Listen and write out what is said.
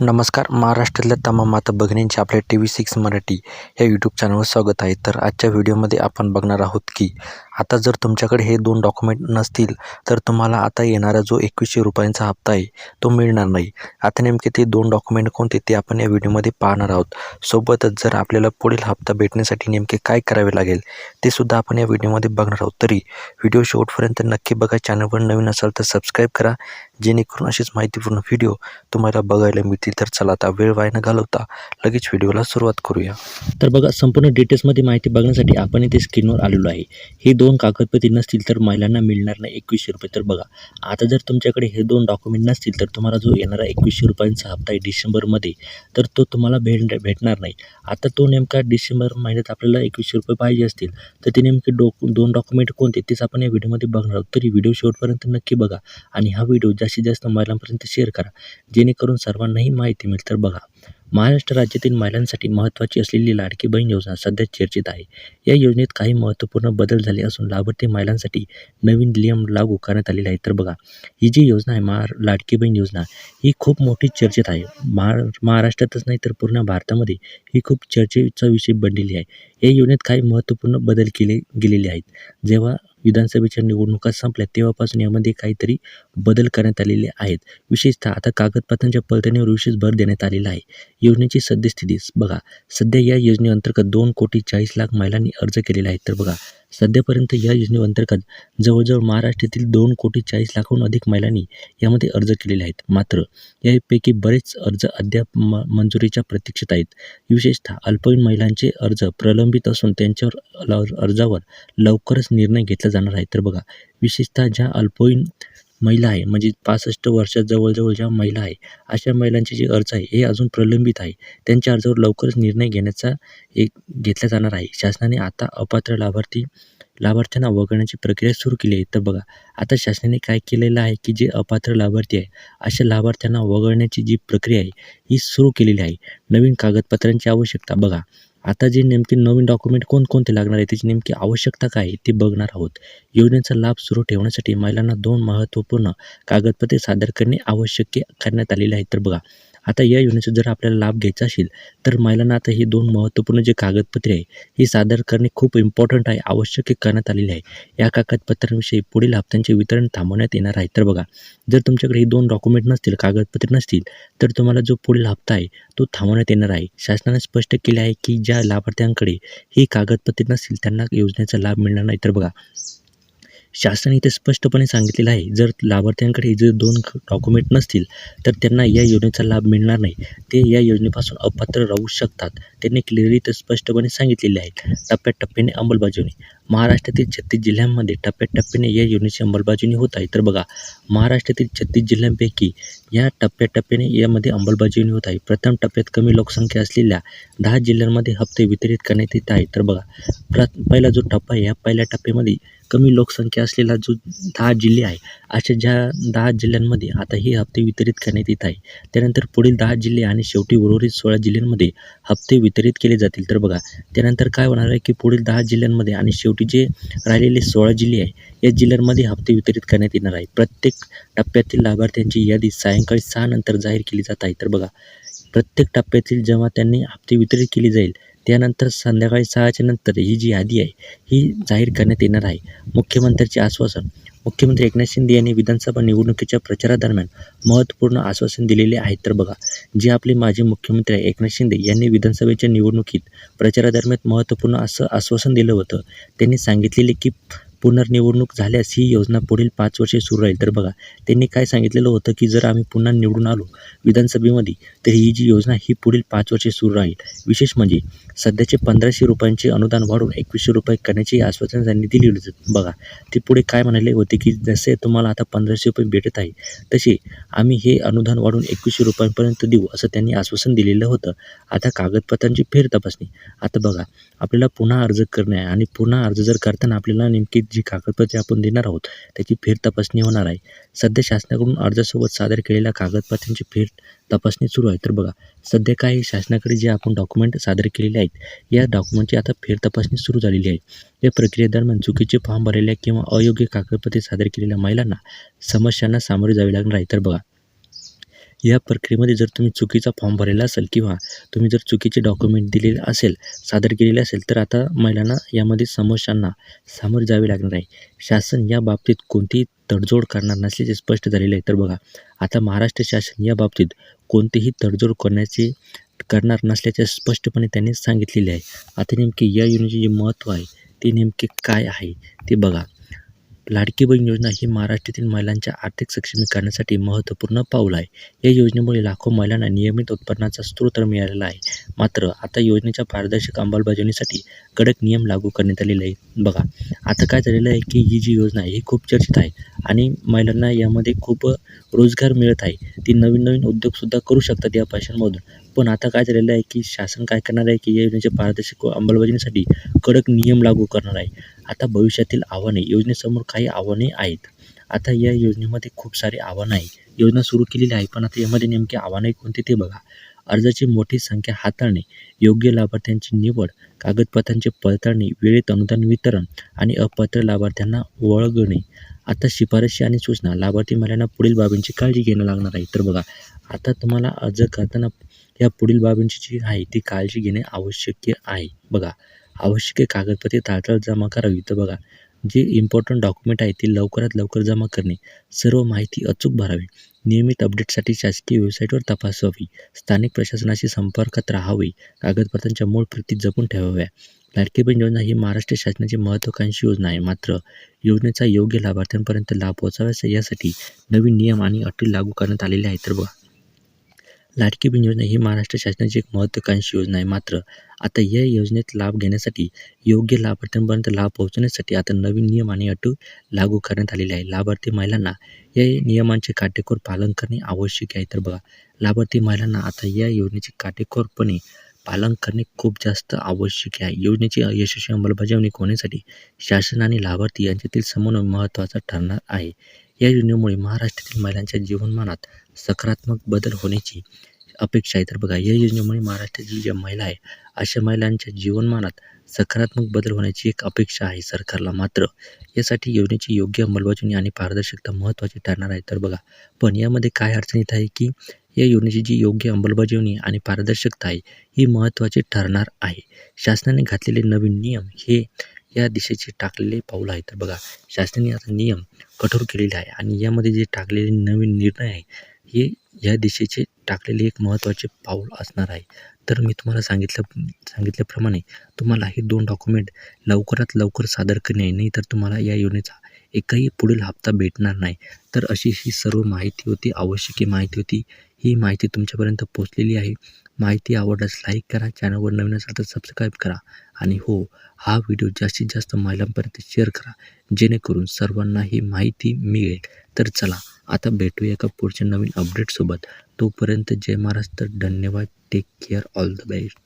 नमस्कार. महाराष्ट्रातल्या तमाम माता भगिनींचे आपल्या टी व्ही सिक्स मराठी या यूट्यूब चॅनलवर स्वागत आहे. तर आजच्या व्हिडिओमध्ये आपण बघणार आहोत की आता जर तुमच्याकडे हे दोन डॉक्युमेंट नसतील तर तुम्हाला आता येणारा जो एकवीसशे रुपयांचा हप्ता आहे तो मिळणार नाही. आता नेमके ते दोन डॉक्युमेंट कोणते ते आपण या व्हिडिओमध्ये पाहणार आहोत. सोबतच जर आपल्याला पुढील हप्ता भेटण्यासाठी नेमके काय करावे लागेल ते सुद्धा आपण या व्हिडिओमध्ये बघणार आहोत. तरी व्हिडिओ शेवटपर्यंत नक्की बघा. चॅनलवर नवीन असाल तर सबस्क्राईब करा. जेणेकरून अशीच माहितीपूर्ण व्हिडिओ तुम्हाला बघायला मिळतील. तर चला आता वेळ वाया न घालवता लगेच व्हिडिओला सुरुवात करूया. तर बघा संपूर्ण डिटेल्समध्ये माहिती बघण्यासाठी आपण इथे स्क्रीनवर आलेलो आहे. हे दोन दोन कागदपत्रे नसतील तर महिलांना मिळणार नाही एकवीसशे रुपये. तर बघा आता जर तुमच्याकडे हे दोन डॉक्युमेंट नसतील तर तुम्हाला जो येणारा एकवीसशे रुपयांचा हप्ता आहे डिसेंबरमध्ये तर तो तुम्हाला भेट भेटणार नाही. आता तो नेमका डिसेंबर महिन्यात आपल्याला एकवीसशे रुपये पाहिजे असतील तर ते नेमके डॉक दोन डॉक्युमेंट कोणते तेच आपण या व्हिडिओमध्ये बघणार आहोत. तरी व्हिडिओ शेवटपर्यंत नक्की बघा आणि हा व्हिडिओ जास्तीत जास्त महिलांपर्यंत शेअर करा जेणेकरून सर्वांनाही माहिती मिळेल. तर बघा महाराष्ट्र राज्यातील महिलांसाठी महत्त्वाची असलेली लाडकी बहीण योजना सध्या चर्चेत आहे. या योजनेत काही महत्त्वपूर्ण बदल झाले असून लाभार्थी महिलांसाठी नवीन नियम लागू करण्यात आलेले आहेत. तर बघा ही जी योजना आहे महा लाडकी बहीण योजना ही खूप मोठी चर्चेत आहे. महा महाराष्ट्रातच नाही तर पूर्ण भारतामध्ये ही खूप चर्चेचा विषय बनलेली आहे. या योजनेत काही महत्त्वपूर्ण बदल केले गेलेले आहेत. जेव्हा विधानसभेच्या निवडणुका संपल्या तेव्हापासून यामध्ये काहीतरी बदल करण्यात आलेले आहेत. विशेषतः आता कागदपत्रांच्या पडताळणीवर विशेष भर देण्यात आलेला आहे. योजनेची सद्यस्थिती बघा. सध्या या योजनेअंतर्गत दोन कोटी चाळीस लाख महिलांनी अर्ज केलेला आहे तर बघा. सध्यापर्यंत या योजनेअंतर्गत जवळजवळ महाराष्ट्रातील दोन कोटी चाळीस लाखाहून अधिक महिलांनी यामध्ये अर्ज केलेले आहेत. मात्र यापैकी बरेच अर्ज अद्याप म मंजुरीच्या प्रतीक्षेत आहेत. विशेषतः अल्पवयीन महिलांचे अर्ज प्रलंबित असून त्यांच्यावर अर्जावर लवकरच निर्णय घेतला जाणार आहे. तर बघा विशेषतः ज्या अल्पवयीन महिला आहे. म्हणजे पासष्ट वर्षात जवळजवळ ज्या महिला आहे अशा महिलांचे जे अर्ज आहे हे अजून प्रलंबित आहे. त्यांच्या अर्जावर लवकरच निर्णय घेण्याचा एक घेतला जाणार आहे. शासनाने आता अपात्र लाभार्थी लाभार्थ्यांना वगळण्याची प्रक्रिया सुरू केली आहे. तर बघा आता शासनाने काय केलेलं आहे की जे अपात्र लाभार्थी आहे अशा लाभार्थ्यांना वगळण्याची जी प्रक्रिया आहे ही सुरू केलेली आहे. नवीन कागदपत्रांची आवश्यकता बघा. आता जे नेमके नवीन डॉक्युमेंट कोणकोणते लागणार आहे त्याची नेमकी आवश्यकता काय आहे ते बघणार आहोत. योजनेचा लाभ सुरू ठेवण्यासाठी महिलांना दोन महत्त्वपूर्ण कागदपत्रे सादर करणे आवश्यक करण्यात आलेले आहे तर बघा आता या योजनेचा जर आपल्याला लाभ घ्यायचा असेल तर महिलांना आता ही दोन महत्त्वपूर्ण जे कागदपत्रे आहे ही सादर करणे खूप इम्पॉर्टंट आहे आवश्यक करण्यात आलेले आहे. या कागदपत्रांविषयी पुढील हप्त्यांचे वितरण थांबवण्यात येणार आहे. तर बघा जर तुमच्याकडे ही दोन डॉक्युमेंट नसतील कागदपत्रे नसतील तर तुम्हाला जो पुढील हप्ता आहे तो थांबवण्यात येणार आहे. शासनाने स्पष्ट केले आहे की ज्या लाभार्थ्यांकडे ही कागदपत्रे नसतील त्यांना योजनेचा लाभ मिळणार नाही. तर बघा शासनाने इथे स्पष्टपणे सांगितलेलं आहे जर लाभार्थ्यांकडे जर दोन डॉक्युमेंट नसतील तर त्यांना या योजनेचा लाभ मिळणार नाही. ते या योजनेपासून अपात्र राहू शकतात. त्यांनी क्लिअरली ते स्पष्टपणे सांगितलेले आहे. टप्प्याटप्प्याने अंमलबजावणी. महाराष्ट्रातील छत्तीस जिल्ह्यांमध्ये टप्प्याटप्प्याने या योजनेची अंमलबजावणी होत आहे. तर बघा महाराष्ट्रातील छत्तीस जिल्ह्यांपैकी या टप्प्याटप्प्याने यामध्ये अंमलबजावणी होत आहे. प्रथम टप्प्यात कमी लोकसंख्या असलेल्या दहा जिल्ह्यांमध्ये हप्ते वितरित करण्यात येत आहे तर बघा प्र पहिला जो टप्पा आहे या पहिल्या टप्प्यामध्ये कमी लोकसंख्या असलेला जो दहा जिल्हे आहे अशा ज्या दहा जिल्ह्यांमध्ये आता हे हप्ते वितरित करण्यात येत आहे त्यानंतर पुढील दहा जिल्हे आणि शेवटी उर्वरित सोळा जिल्ह्यांमध्ये हप्ते वितरित केले जातील. तर बघा त्यानंतर काय होणार आहे की पुढील दहा जिल्ह्यांमध्ये आणि शेवटी जे राहिलेले सोळा जिल्हे आहे या जिल्ह्यांमध्ये हप्ते वितरित करण्यात येणार आहे. प्रत्येक टप्प्यातील लाभार्थ्यांची यादी सायंकाळी सहा नंतर जाहीर केली जात आहे. तर बघा प्रत्येक टप्प्यातील जेव्हा त्यांनी हप्ते वितरित केली जाईल त्यानंतर संध्याकाळी सहाच्या नंतर ही जी यादी आहे ही जाहीर करण्यात येणार आहे. मुख्यमंत्र्यांचे आश्वासन. मुख्यमंत्री एकनाथ शिंदे यांनी विधानसभा निवडणुकीच्या प्रचारादरम्यान महत्त्वपूर्ण आश्वासन दिलेले आहे तर बघा जे आपले माजी मुख्यमंत्री आहे एकनाथ शिंदे यांनी विधानसभेच्या निवडणुकीत प्रचारादरम्यान महत्त्वपूर्ण असं आश्वासन दिलं होतं. त्यांनी सांगितलेले की पुनर्निवडणूक झाल्यास ही योजना पुढील पाच वर्षे सुरू राहील. तर बघा त्यांनी काय सांगितलेलं होतं की जर आम्ही पुन्हा निवडून आलो विधानसभेमध्ये तर ही जी योजना ही पुढील पाच वर्षे सुरू राहील. विशेष म्हणजे सध्याचे पंधराशे रुपयांचे अनुदान वाढून एकवीसशे रुपये करण्याचे आश्वासन त्यांनी दिले होते. बघा ते पुढे काय म्हणाले होते की जसे तुम्हाला आता पंधराशे रुपये भेटत आहे तसे आम्ही हे अनुदान वाढून एकवीसशे रुपयांपर्यंत देऊ असं त्यांनी आश्वासन दिलेलं होतं. आता कागदपत्रांची फेर तपासणी. आता बघा आपल्याला पुन्हा अर्ज करणे आहे आणि पुन्हा अर्ज जर करताना आपल्याला नेमकी जी कागदपत्रे आपण देणार आहोत त्याची फेर तपासणी होणार आहे. सध्या शासनाकडून अर्जासोबत सादर केलेल्या कागदपत्रांची फेर तपासणी सुरू आहे. तर बघा सध्या काही शासनाकडे जे आपण डॉक्युमेंट सादर केलेले आहेत या डॉक्युमेंटची आता फेर तपासणी सुरू झालेली आहे. या प्रक्रियेदरम्यान चुकीचे फॉर्म भरलेल्या किंवा अयोग्य कागदपत्रे सादर केलेल्या महिलांना समस्यांना सामोरे जावे लागणार आहे. तर बघा या प्रक्रियेमध्ये जर तुम्ही चुकीचा फॉर्म भरलेला असेल किंवा तुम्ही जर चुकीचे डॉक्युमेंट दिलेले असेल सादर केलेले असेल तर आता महिलांना यामध्ये समस्यांना सामोरे जावे लागणार आहे. शासन या बाबतीत कोणतीही तडजोड करणार नसल्याचे स्पष्ट झालेले आहे. तर बघा आता महाराष्ट्र शासन या बाबतीत कोणतीही तडजोड करण्याचे करणार नसल्याचे स्पष्टपणे त्यांनी सांगितलेले आहे. आता नेमके या योजनेचे जे महत्त्व आहे ते नेमके काय आहे ते बघा. लाडकी बहीण योजना ही महाराष्ट्रातील महिलांच्या आर्थिक सक्षमीकरणासाठी महत्त्वपूर्ण पाऊल आहे. या योजनेमुळे लाखो महिलांना नियमित उत्पन्नाचा स्रोत मिळालेला आहे. मात्र आता योजनेच्या पारदर्शक अंमलबजावणीसाठी कडक नियम लागू करण्यात आलेले आहेत. बघा आता काय झालेलं आहे की ही जी योजना आहे ही खूप चर्चित आहे आणि महिलांना यामध्ये खूप रोजगार मिळत आहे. ती नवीन नवीन उद्योगसुद्धा करू शकतात या पैशांमधून. पण आता काय झालेलं आहे की शासन काय करणार आहे की या योजनेच्या पारदर्शक अंमलबजावणीसाठी कडक नियम लागू करणार आहे. आता भविष्यातील आव्हाने योजनेसमोर काही आव्हाने आहेत. आता या योजनेमध्ये खूप सारे आव्हानं आहे. योजना सुरू केलेली आहे पण आता यामध्ये नेमके आव्हाने कोणते ते बघा. अर्जाची मोठी संख्या हाताळणे योग्य लाभार्थ्यांची निवड कागदपत्रांची पडताळणी वेळेत अनुदान वितरण आणि अपात्र लाभार्थ्यांना वळगणे. आता शिफारशी आणि सूचना लाभार्थी महिलांना पुढील बाबींची काळजी घेणं लागणार आहे. तर बघा आता तुम्हाला अर्ज करताना या पुढील बाबींची जी आहे ती काळजी घेणे आवश्यक आहे. बघा आवश्यक कागदपत्रे तात्काळ जमा करावी तर बघा जे इम्पॉर्टंट डॉक्युमेंट आहे ते लवकरात लवकर जमा करणे सर्व माहिती अचूक भरावी. नियमित अपडेटसाठी शासकीय वेबसाईटवर तपासावी स्थानिक प्रशासनाशी संपर्कात राहावे. कागदपत्रांच्या मूळ प्रती जपून ठेवाव्या. लाडकी बहीण योजना ही महाराष्ट्र शासनाची महत्त्वाकांक्षी योजना आहे. मात्र योजनेचा योग्य लाभार्थ्यांपर्यंत लाभ पोहोचाव्याचा यासाठी नवीन नियम आणि अटी लागू करण्यात आलेले आहेत. तर बघा लाडकी बहीण योजना ही महाराष्ट्र शासनाची एक महत्त्वाकांक्षी योजना आहे. मात्र आता या योजनेत लाभ घेण्यासाठी योग्य लाभार्थ्यांपर्यंत लाभ पोहोचवण्यासाठी आता नवीन नियम आणि अटी लागू करण्यात आलेले आहे लाभार्थी महिलांना या नियमांचे काटेकोर पालन करणे आवश्यक आहे. तर बघा लाभार्थी महिलांना आता या योजनेचे काटेकोरपणे पालन करणे खूप जास्त आवश्यक आहे. योजनेची यशस्वी अंमलबजावणी होण्यासाठी शासन आणि लाभार्थी यांच्यातील समन्वय महत्त्वाचा ठरणार आहे. या योजनेमुळे महाराष्ट्रातील महिलांच्या जीवनमानात सकारात्मक बदल होण्याची अपेक्षा आहे. तर बघा या योजनेमुळे महाराष्ट्रातील ज्या महिला आहे अशा महिलांच्या जीवनमानात सकारात्मक बदल होण्याची एक अपेक्षा आहे सरकारला मात्र. यासाठी योजनेची योग्य अंमलबजावणी आणि पारदर्शकता महत्त्वाची ठरणार आहे. तर बघा पण यामध्ये काय अडचणीत आहे की या योजनेची जी योग्य अंमलबजावणी आणि पारदर्शकता आहे ही महत्त्वाची ठरणार आहे. शासनाने घातलेले नवीन नियम हे या दिशेचे टाकलेले पाऊल आहे. तर बघा शासनाने आता नियम कठोर केलेले आहे आणि यामध्ये जे टाकलेले नवीन निर्णय आहे हे या दिशेचे टाकलेले एक महत्त्वाचे पाऊल असणार आहे. तर मी तुम्हाला सांगितलं सांगितल्याप्रमाणे तुम्हाला हे दोन डॉक्युमेंट लवकरात लवकर सादर करणे नाही तर तुम्हाला या योजनेचा एकही पुढील हप्ता भेटणार नाही. तर अशी ही सर्व माहिती होती आवश्यक माहिती होती. ही माहिती तुमच्यापर्यंत पोचलेली आहे. माहिती आवडल्यास लाईक करा चॅनलवर नवीन असेल तर सबस्क्राईब करा. आणि हो हा व्हिडिओ जास्तीत जास्त महिलांपर्यंत शेअर करा. जेणेकरून सर्वांना ही माहिती मिळेल. तर चला आता भेटूया एका पुढच्या नवीन अपडेटसोबत तोपर्यंत जय महाराष्ट्र. धन्यवाद. Take care all the best